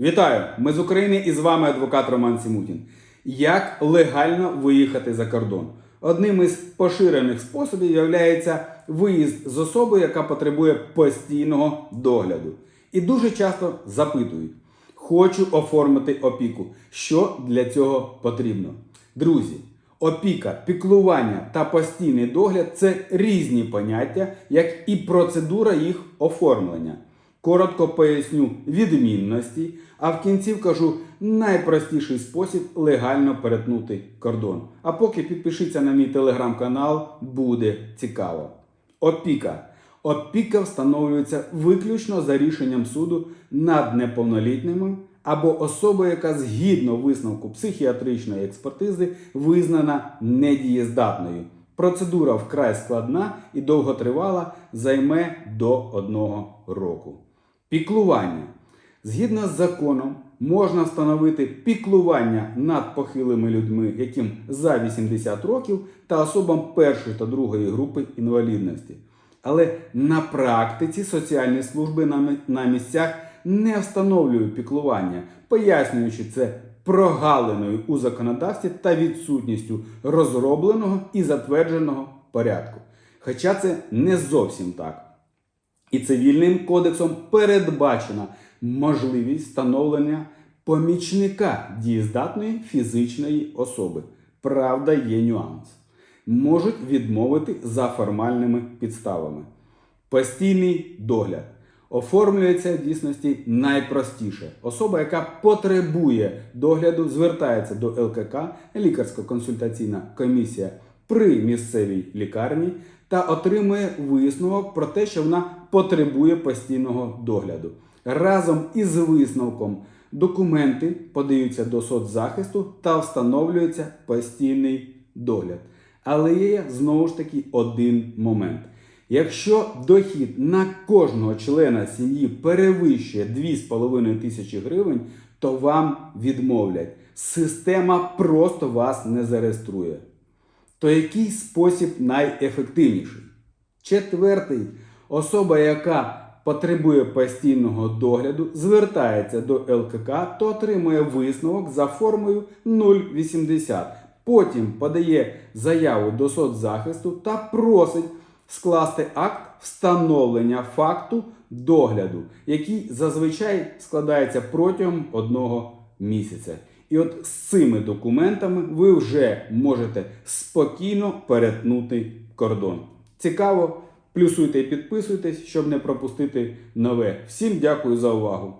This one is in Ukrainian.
Вітаю! Ми з України і з вами адвокат Роман Сімутін. Як легально виїхати за кордон? Одним із поширених способів є виїзд з особою, яка потребує постійного догляду. І дуже часто запитують: хочу оформити опіку. Що для цього потрібно? Друзі, опіка, піклування та постійний догляд це різні поняття, як і процедура їх оформлення. Коротко поясню відмінності, а в кінці вкажу найпростіший спосіб легально перетнути кордон. А поки підпишіться на мій телеграм-канал, буде цікаво. Опіка. Опіка встановлюється виключно за рішенням суду над неповнолітніми або особою, яка згідно висновку психіатричної експертизи визнана недієздатною. Процедура вкрай складна і довготривала, займе до одного року. Піклування. Згідно з законом, можна встановити піклування над похилими людьми, яким за 80 років, та особам першої та другої групи інвалідності. Але на практиці соціальні служби на місцях не встановлюють піклування, пояснюючи це прогалиною у законодавстві та відсутністю розробленого і затвердженого порядку. Хоча це не зовсім так. І цивільним кодексом передбачена можливість встановлення помічника дієздатної фізичної особи. Правда, є нюанс. Можуть відмовити за формальними підставами. Постійний догляд оформлюється в дійсності найпростіше. Особа, яка потребує догляду, звертається до ЛКК, лікарсько-консультаційна комісія при місцевій лікарні та отримує висновок про те, що вона потребує постійного догляду. Разом із висновком документи подаються до соцзахисту та встановлюється постійний догляд. Але є знову ж таки один момент. Якщо дохід на кожного члена сім'ї перевищує 2,5 тисячі гривень, то вам відмовлять. Система просто вас не зареєструє. То який спосіб найефективніший? Четвертий. Особа, яка потребує постійного догляду, звертається до ЛКК, то отримує висновок за формою 080. Потім подає заяву до соцзахисту та просить скласти акт встановлення факту догляду, який зазвичай складається протягом одного місяця. І от з цими документами ви вже можете спокійно перетнути кордон. Цікаво, плюсуйте і підписуйтесь, щоб не пропустити нове. Всім дякую за увагу!